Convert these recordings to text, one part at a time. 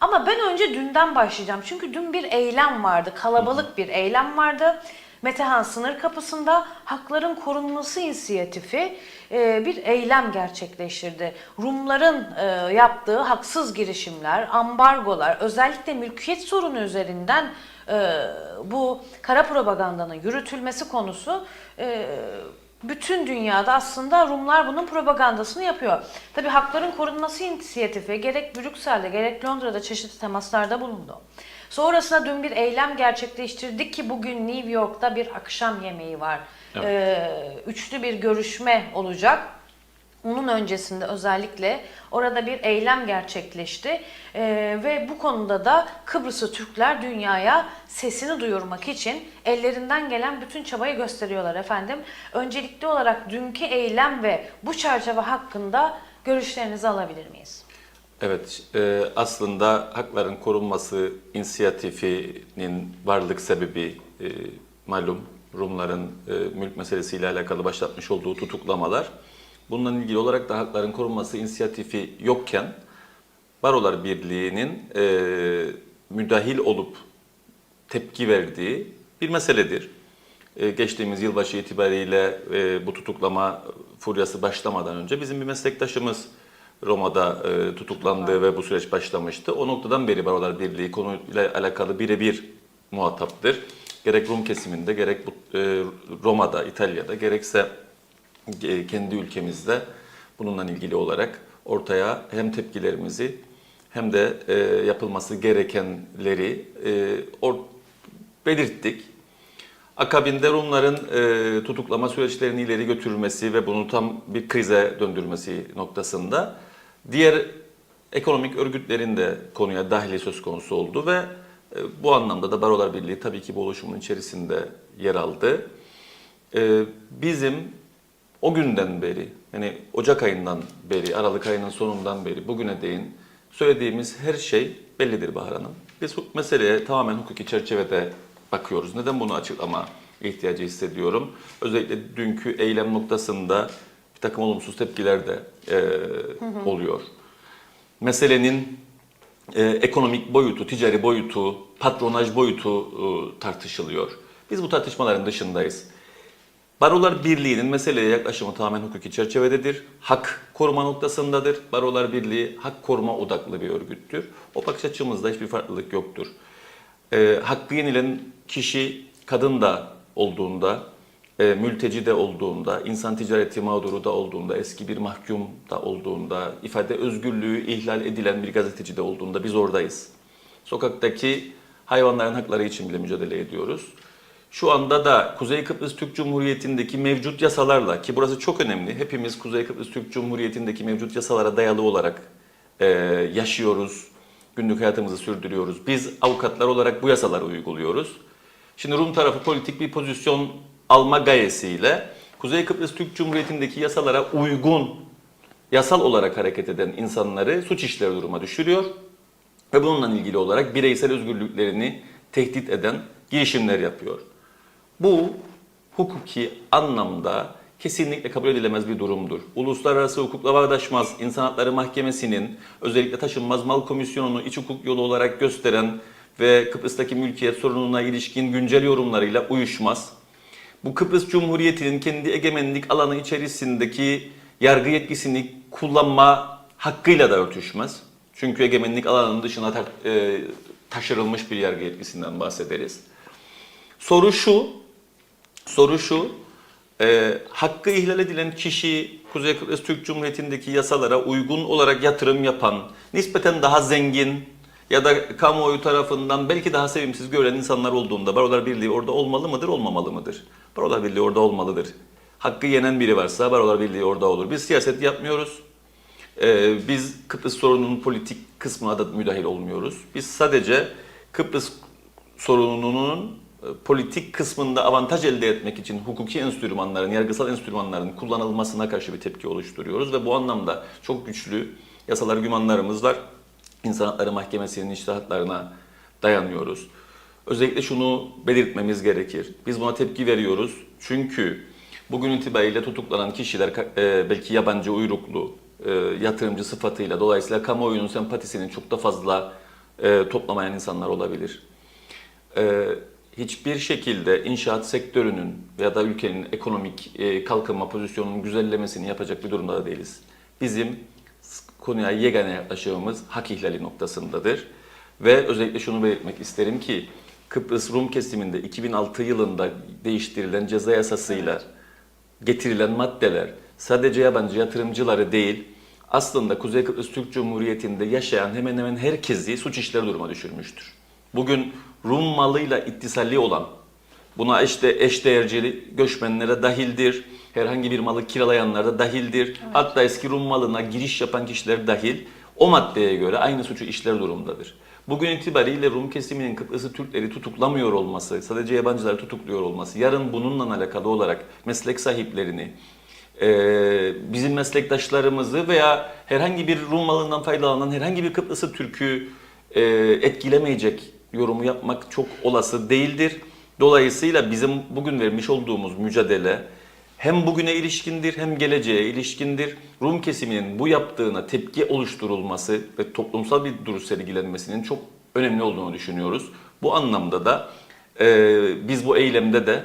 Ama ben önce dünden başlayacağım. Çünkü dün bir eylem vardı. Kalabalık bir eylem vardı. Metehan sınır kapısında hakların korunması inisiyatifi e, bir eylem gerçekleştirdi. Rumların e, yaptığı haksız girişimler, ambargolar, özellikle mülkiyet sorunu üzerinden e, bu kara propagandanın yürütülmesi konusu bütün dünyada aslında Rumlar bunun propagandasını yapıyor. Tabii hakların korunması inisiyatifi gerek Brüksel'de gerek Londra'da çeşitli temaslarda bulundu. Sonrasında dün bir eylem gerçekleştirdik ki bugün New York'ta bir akşam yemeği var. Evet. Ee, üçlü bir görüşme olacak. Onun öncesinde özellikle orada bir eylem gerçekleşti Ee, ve bu konuda da Kıbrıs'ı Türkler dünyaya sesini duyurmak için ellerinden gelen bütün çabayı gösteriyorlar efendim. Öncelikli olarak dünkü eylem ve bu çerçeve hakkında görüşlerinizi alabilir miyiz? Evet, e, aslında hakların korunması inisiyatifinin varlık sebebi e, malum Rumların e, mülk meselesiyle alakalı başlatmış olduğu tutuklamalar. Bununla ilgili olarak da hakların korunması inisiyatifi yokken Barolar Birliği'nin e, müdahil olup tepki verdiği bir meseledir. E, geçtiğimiz yılbaşı itibariyle e, bu tutuklama furyası başlamadan önce bizim bir meslektaşımız Roma'da e, tutuklandı ve bu süreç başlamıştı. O noktadan beri Barolar Birliği konuyla alakalı birebir muhataptır. Gerek Rum kesiminde, gerek bu, e, Roma'da, İtalya'da, gerekse kendi ülkemizde bununla ilgili olarak ortaya hem tepkilerimizi hem de e, yapılması gerekenleri e, belirttik. Akabinde Rumların e, tutuklama süreçlerini ileri götürmesi ve bunu tam bir krize döndürmesi noktasında diğer ekonomik örgütlerin de konuya dahili söz konusu oldu ve e, bu anlamda da Barolar Birliği tabii ki bu oluşumun içerisinde yer aldı. E, bizim o günden beri, yani Ocak ayından beri, Aralık ayının sonundan beri bugüne değin söylediğimiz her şey bellidir Bahar Hanım. Biz meseleye tamamen hukuki çerçevede bakıyoruz. Neden bunu açıklama ihtiyacı hissediyorum? Özellikle dünkü eylem noktasında bir takım olumsuz tepkiler de e, oluyor. Meselenin e, ekonomik boyutu, ticari boyutu, patronaj boyutu e, tartışılıyor. Biz bu tartışmaların dışındayız. Barolar Birliği'nin meseleye yaklaşımı tamamen hukuki çerçevededir. Hak koruma noktasındadır. Barolar Birliği hak koruma odaklı bir örgüttür. O bakış açımızda hiçbir farklılık yoktur. Ee, hakkı yenilen kişi kadın da olduğunda, e, mülteci de olduğunda, insan ticareti mağduru da olduğunda, eski bir mahkum da olduğunda, ifade özgürlüğü ihlal edilen bir gazeteci de olduğunda biz oradayız. Sokaktaki hayvanların hakları için bile mücadele ediyoruz. Şu anda da Kuzey Kıbrıs Türk Cumhuriyeti'ndeki mevcut yasalarla ki burası çok önemli. Hepimiz Kuzey Kıbrıs Türk Cumhuriyeti'ndeki mevcut yasalara dayalı olarak e, yaşıyoruz. Günlük hayatımızı sürdürüyoruz. Biz avukatlar olarak bu yasaları uyguluyoruz. Şimdi Rum tarafı politik bir pozisyon alma gayesiyle Kuzey Kıbrıs Türk Cumhuriyeti'ndeki yasalara uygun yasal olarak hareket eden insanları suç işleri duruma düşürüyor ve bununla ilgili olarak bireysel özgürlüklerini tehdit eden girişimler yapıyor. Bu hukuki anlamda kesinlikle kabul edilemez bir durumdur. Uluslararası hukukla bağdaşmaz İnsan Hakları Mahkemesi'nin özellikle taşınmaz mal komisyonunu iç hukuk yolu olarak gösteren ve Kıbrıs'taki mülkiyet sorununa ilişkin güncel yorumlarıyla uyuşmaz. Bu Kıbrıs Cumhuriyeti'nin kendi egemenlik alanı içerisindeki yargı yetkisini kullanma hakkıyla da örtüşmez. Çünkü egemenlik alanının dışına e, taşırılmış bir yargı yetkisinden bahsederiz. Soru şu, soru şu, e, hakkı ihlal edilen kişi Kuzey Kıbrıs Türk Cumhuriyeti'ndeki yasalara uygun olarak yatırım yapan, nispeten daha zengin ya da kamuoyu tarafından belki daha sevimsiz gören insanlar olduğunda Barolar Birliği orada olmalı mıdır, olmamalı mıdır? Barolar Birliği orada olmalıdır. Hakkı yenen biri varsa Barolar Birliği orada olur. Biz siyaset yapmıyoruz. Ee, biz Kıbrıs sorununun politik kısmına da müdahil olmuyoruz. Biz sadece Kıbrıs sorununun politik kısmında avantaj elde etmek için hukuki enstrümanların, yargısal enstrümanların kullanılmasına karşı bir tepki oluşturuyoruz ve bu anlamda çok güçlü yasal argümanlarımız var. İnsan Hakları Mahkemesi'nin iştahatlarına dayanıyoruz. Özellikle şunu belirtmemiz gerekir. Biz buna tepki veriyoruz çünkü bugün itibariyle tutuklanan kişiler e, belki yabancı uyruklu, e, yatırımcı sıfatıyla. Dolayısıyla kamuoyunun sempatisini çok da fazla e, toplamayan insanlar olabilir. Hiçbir şekilde inşaat sektörünün ya da ülkenin ekonomik e, kalkınma pozisyonunun güzellemesini yapacak bir durumda da değiliz. Bizim konuya yegane yaklaşımımız hak ihlali noktasındadır. Ve özellikle şunu belirtmek isterim ki Kıbrıs Rum kesiminde 2006 yılında değiştirilen ceza yasasıyla getirilen maddeler sadece yabancı yatırımcıları değil, aslında Kuzey Kıbrıs Türk Cumhuriyeti'nde yaşayan hemen hemen herkesi suç işleri duruma düşürmüştür. Bugün Rum malıyla ittisalli olan, buna işte eşdeğercili göçmenlere dahildir, herhangi bir malı kiralayanlar da dahildir. Hatta eski Rum malına giriş yapan kişiler dahil o maddeye göre aynı suçu işler durumdadır. Bugün itibariyle Rum kesiminin Kıbrıs'ı Türkleri tutuklamıyor olması, sadece yabancıları tutukluyor olması, yarın bununla alakalı olarak meslek sahiplerini, bizim meslektaşlarımızı veya herhangi bir Rum malından faydalanan herhangi bir Kıbrıs'ı Türk'ü etkilemeyecek yorumu yapmak çok olası değildir. Dolayısıyla bizim bugün vermiş olduğumuz mücadele hem bugüne ilişkindir hem geleceğe ilişkindir. Rum kesiminin bu yaptığına tepki oluşturulması ve toplumsal bir duruş sergilenmesinin çok önemli olduğunu düşünüyoruz. Bu anlamda da e, biz bu eylemde de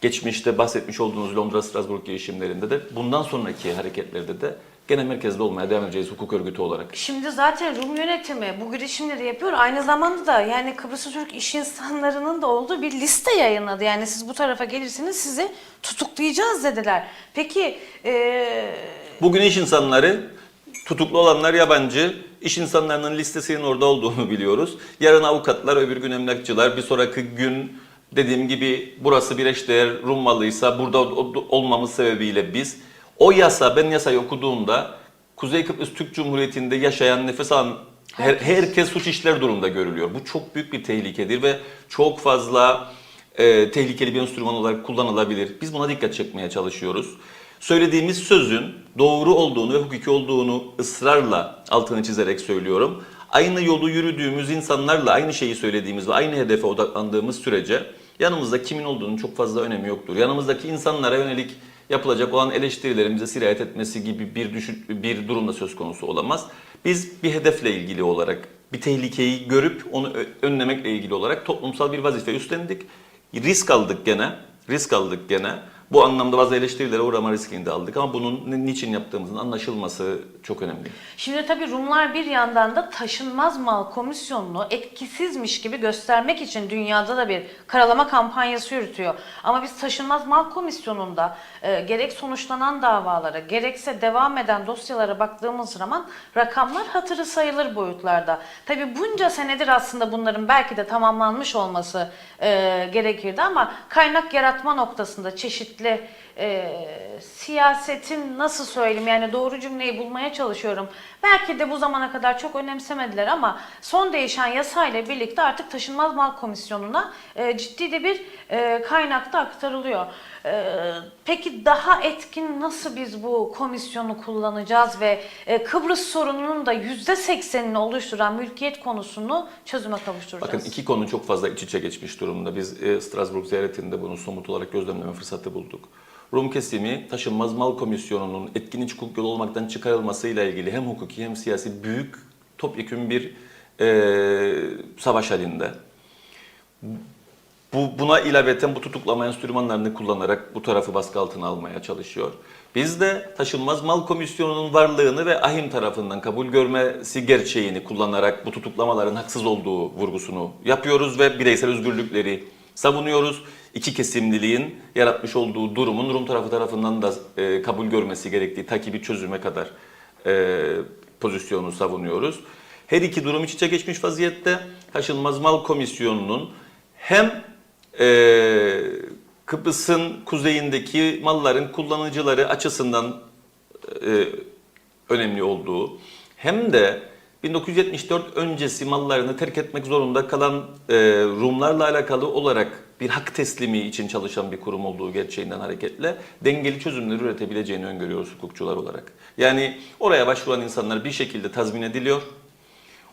geçmişte bahsetmiş olduğunuz Londra Strasbourg girişimlerinde de bundan sonraki hareketlerde de gene merkezde olmaya devam edeceğiz hukuk örgütü olarak. Şimdi zaten Rum yönetimi bu girişimleri yapıyor. Aynı zamanda da yani Kıbrıs Türk iş insanlarının da olduğu bir liste yayınladı. Yani siz bu tarafa gelirseniz sizi tutuklayacağız dediler. Peki eee, Bugün iş insanları, tutuklu olanlar yabancı, iş insanlarının listesinin orada olduğunu biliyoruz. Yarın avukatlar, öbür gün emlakçılar, bir sonraki gün dediğim gibi burası bir eşdeğer Rum malıysa burada olmamız sebebiyle biz o yasa, ben yasayı okuduğumda Kuzey Kıbrıs Türk Cumhuriyeti'nde yaşayan, nefes alan her- herkes suç işler durumda görülüyor. Bu çok büyük bir tehlikedir ve çok fazla e, tehlikeli bir enstrüman olarak kullanılabilir. Biz buna dikkat çekmeye çalışıyoruz. Söylediğimiz sözün doğru olduğunu ve hukuki olduğunu ısrarla altını çizerek söylüyorum. Aynı yolu yürüdüğümüz insanlarla aynı şeyi söylediğimiz ve aynı hedefe odaklandığımız sürece yanımızda kimin olduğunun çok fazla önemi yoktur. Yanımızdaki insanlara yönelik yapılacak olan eleştirilerin bize sirayet etmesi gibi bir düşün, bir durumda söz konusu olamaz. Biz bir hedefle ilgili olarak bir tehlikeyi görüp onu önlemekle ilgili olarak toplumsal bir vazife üstlendik. Risk aldık gene. Risk aldık gene. Bu anlamda bazı eleştirilere uğrama riskini de aldık ama bunun ni- niçin yaptığımızın anlaşılması çok önemli. Şimdi tabii Rumlar bir yandan da taşınmaz mal komisyonunu etkisizmiş gibi göstermek için dünyada da bir karalama kampanyası yürütüyor. Ama biz taşınmaz mal komisyonunda e, gerek sonuçlanan davalara gerekse devam eden dosyalara baktığımız zaman rakamlar hatırı sayılır boyutlarda. Tabii bunca senedir aslında bunların belki de tamamlanmış olması e, gerekirdi ama kaynak yaratma noktasında çeşitli e, siyasetin nasıl söyleyeyim yani doğru cümleyi bulmaya çalışıyorum. Belki de bu zamana kadar çok önemsemediler ama son değişen yasayla birlikte artık taşınmaz mal komisyonuna e, ciddi de bir e, kaynakta aktarılıyor. E, peki daha etkin nasıl biz bu komisyonu kullanacağız ve e, Kıbrıs sorununun da %80'ini oluşturan mülkiyet konusunu çözüme kavuşturacağız? Bakın iki konu çok fazla iç içe geçmiş durumda. Biz e, Strasbourg ziyaretinde bunu somut olarak gözlemleme fırsatı bulduk. Rum kesimi taşınmaz mal komisyonunun etkin iç hukuk yolu olmaktan çıkarılmasıyla ilgili hem hukuki hem siyasi büyük topyekun bir e, savaş halinde. Bu, buna ilaveten bu tutuklama enstrümanlarını kullanarak bu tarafı baskı altına almaya çalışıyor. Biz de taşınmaz mal komisyonunun varlığını ve ahim tarafından kabul görmesi gerçeğini kullanarak bu tutuklamaların haksız olduğu vurgusunu yapıyoruz ve bireysel özgürlükleri savunuyoruz. İki kesimliliğin yaratmış olduğu durumun Rum tarafı tarafından da e, kabul görmesi gerektiği takibi çözüme kadar e, pozisyonu savunuyoruz. Her iki durum iç içe geçmiş vaziyette. Taşınmaz mal komisyonunun hem e, Kıbrıs'ın kuzeyindeki malların kullanıcıları açısından e, önemli olduğu hem de 1974 öncesi mallarını terk etmek zorunda kalan e, Rumlarla alakalı olarak bir hak teslimi için çalışan bir kurum olduğu gerçeğinden hareketle dengeli çözümler üretebileceğini öngörüyoruz hukukçular olarak. Yani oraya başvuran insanlar bir şekilde tazmin ediliyor.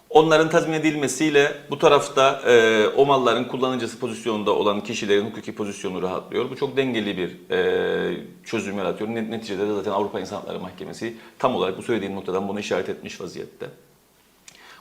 Onların tazmin edilmesiyle bu tarafta e, o malların kullanıcısı pozisyonunda olan kişilerin hukuki pozisyonu rahatlıyor. Bu çok dengeli bir e, çözüm yaratıyor. Net- Neticede de zaten Avrupa İnsan Hakları Mahkemesi tam olarak bu söylediğim noktadan bunu işaret etmiş vaziyette.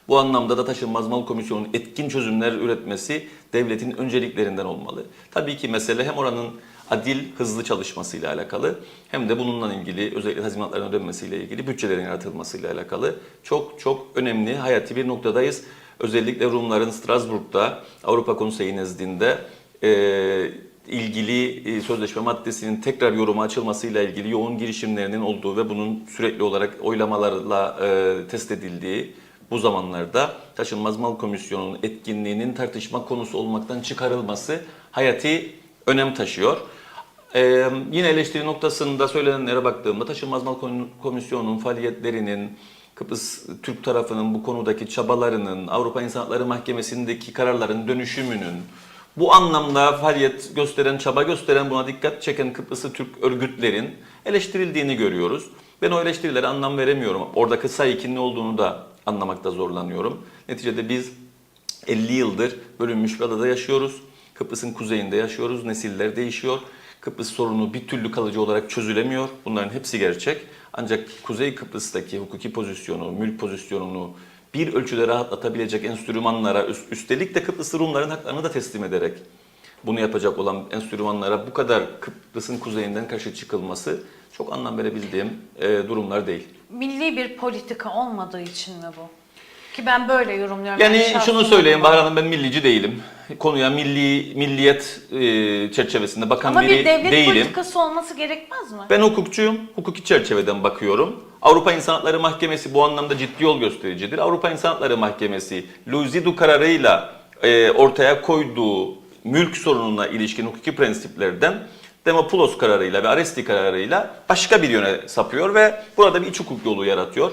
Bu anlamda da taşınmaz mal komisyonunun etkin çözümler üretmesi devletin önceliklerinden olmalı. Tabii ki mesele hem oranın adil, hızlı çalışmasıyla alakalı hem de bununla ilgili özellikle tazminatların ödenmesiyle ilgili bütçelerin yaratılmasıyla alakalı çok çok önemli, hayati bir noktadayız. Özellikle Rumların Strasbourg'da Avrupa Konseyi nezdinde e, ilgili e, sözleşme maddesinin tekrar yoruma açılmasıyla ilgili yoğun girişimlerinin olduğu ve bunun sürekli olarak oylamalarla e, test edildiği bu zamanlarda Taşınmaz Mal Komisyonu'nun etkinliğinin tartışma konusu olmaktan çıkarılması hayati önem taşıyor. Ee, yine eleştiri noktasında söylenenlere baktığımda Taşınmaz Mal Komisyonu'nun faaliyetlerinin, Kıbrıs Türk tarafının bu konudaki çabalarının, Avrupa İnsan Hakları Mahkemesi'ndeki kararların dönüşümünün, bu anlamda faaliyet gösteren, çaba gösteren, buna dikkat çeken Kıbrıslı Türk örgütlerin eleştirildiğini görüyoruz. Ben o eleştirilere anlam veremiyorum. Oradaki sayıkin ne olduğunu da anlamakta zorlanıyorum. Neticede biz 50 yıldır bölünmüş bir adada yaşıyoruz. Kıbrıs'ın kuzeyinde yaşıyoruz. Nesiller değişiyor. Kıbrıs sorunu bir türlü kalıcı olarak çözülemiyor. Bunların hepsi gerçek. Ancak Kuzey Kıbrıs'taki hukuki pozisyonu, mülk pozisyonunu bir ölçüde rahatlatabilecek enstrümanlara, üst- üstelik de Kıbrıslı Rumların haklarını da teslim ederek bunu yapacak olan enstrümanlara bu kadar Kıbrıs'ın kuzeyinden karşı çıkılması çok anlam verebildiğim e, durumlar değil. Milli bir politika olmadığı için mi bu? Ki ben böyle yorumluyorum. Yani şahsım şunu söyleyeyim. Bahar Hanım ben millici değilim. Konuya milli milliyet e, çerçevesinde bakan Ama biri bir devlet değilim. politikası olması gerekmez mi? Ben hukukçuyum. Hukuki çerçeveden bakıyorum. Avrupa İnsan Hakları Mahkemesi bu anlamda ciddi yol göstericidir. Avrupa İnsan Hakları Mahkemesi Luizidu kararıyla e, ortaya koyduğu mülk sorununa ilişkin hukuki prensiplerden Demopoulos kararıyla ve Aresti kararıyla başka bir yöne sapıyor ve burada bir iç hukuk yolu yaratıyor.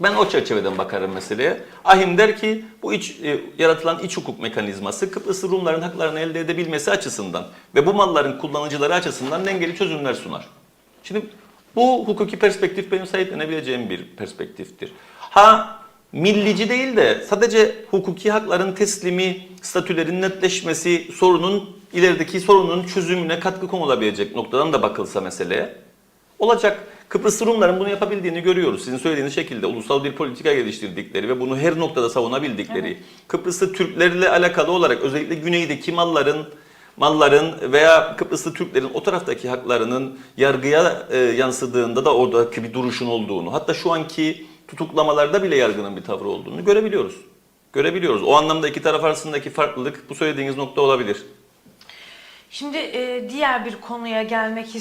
Ben o çerçeveden bakarım meseleye. Ahim der ki bu iç, e, yaratılan iç hukuk mekanizması Kıbrıslı Rumların haklarını elde edebilmesi açısından ve bu malların kullanıcıları açısından dengeli çözümler sunar. Şimdi bu hukuki perspektif benim sahiplenebileceğim bir perspektiftir. Ha millici değil de sadece hukuki hakların teslimi, statülerin netleşmesi sorunun ilerideki sorunun çözümüne katkı konulabilecek noktadan da bakılsa meseleye olacak. Kıbrıs Rumların bunu yapabildiğini görüyoruz. Sizin söylediğiniz şekilde ulusal bir politika geliştirdikleri ve bunu her noktada savunabildikleri, Kıbrıslı Türklerle alakalı olarak özellikle güneydeki malların malların veya Kıbrıslı Türklerin o taraftaki haklarının yargıya e, yansıdığında da oradaki bir duruşun olduğunu, hatta şu anki tutuklamalarda bile yargının bir tavrı olduğunu görebiliyoruz. Görebiliyoruz. O anlamda iki taraf arasındaki farklılık bu söylediğiniz nokta olabilir. Şimdi e, diğer bir konuya gelmek